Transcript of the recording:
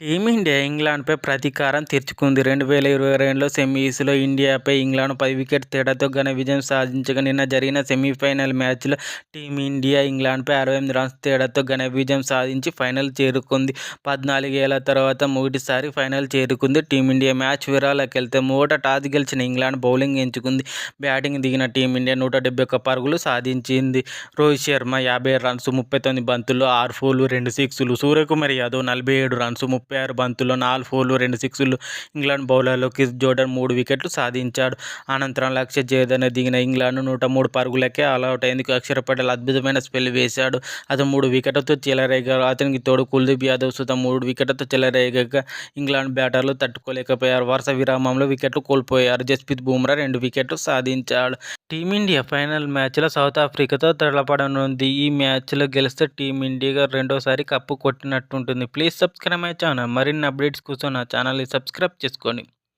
Team India ఇంగ్లాండ్పై ప్రతీకారం తీర్చుకుంది. రెండు వేల ఇరవై రెండులో సెమీస్లో ఇండియాపై ఇంగ్లాండ్ పది వికెట్ తేడాతో ఘన విజయం సాధించగా నిన్న జరిగిన సెమీఫైనల్ మ్యాచ్లో టీమిండియా ఇంగ్లాండ్పై అరవై ఎనిమిది రన్స్ తేడాతో ఘన విజయం సాధించి ఫైనల్ చేరుకుంది. పద్నాలుగేళ్ళ తర్వాత మొదటిసారి ఫైనల్ చేరుకుంది. టీమిండియా మ్యాచ్ వివరాలకెళ్తే మూట టాస్ గెలిచిన ఇంగ్లాండ్ బౌలింగ్ ఎంచుకుంది. బ్యాటింగ్ దిగిన టీమిండియా నూట డెబ్బై ఒక్క పరుగులు సాధించింది. రోహిత్ శర్మ యాభై రన్స్ ముప్పై తొమ్మిది బంతులు ఆరు ఫోర్లు రెండు సిక్స్లు సూర్యకుమార్ యాదవ్ నలభై ఏడు రన్స్ ముప్పై ముప్పై ఆరు బంతుల్లో నాలుగు ఫోర్లు రెండు సిక్స్లు. ఇంగ్లాండ్ బౌలర్లో కిస్ జోర్డన్ మూడు వికెట్లు సాధించాడు. అనంతరం లక్ష్య జయదన దిగిన ఇంగ్లాండ్ నూట మూడు పరుగులకే ఆల్అవుట్ అయింది. అక్షర పటేల్ అద్భుతమైన స్పెల్ వేశాడు. అతను మూడు వికెట్లతో చెలరేగాడు అతనికి తోడు కుల్దీప్ యాదవ్ సుతం మూడు వికెట్లతో చెలరేగగా ఇంగ్లాండ్ బ్యాటర్లు తట్టుకోలేకపోయారు. వరుస విరామంలో వికెట్లు కోల్పోయారు. జస్ప్రీత్ బుమ్రా రెండు వికెట్లు సాధించాడు. టీమిండియా ఫైనల్ మ్యాచ్లో సౌత్ ఆఫ్రికాతో తలపడనుంది ఈ మ్యాచ్లో గెలిస్తే టీమిండియా రెండోసారి cup కొట్టినట్టుంటుంది. Please subscribe my channel. మరిన్ని అప్డేట్స్ కోసం నా ఛానల్ని సబ్స్క్రైబ్ చేసుకోండి.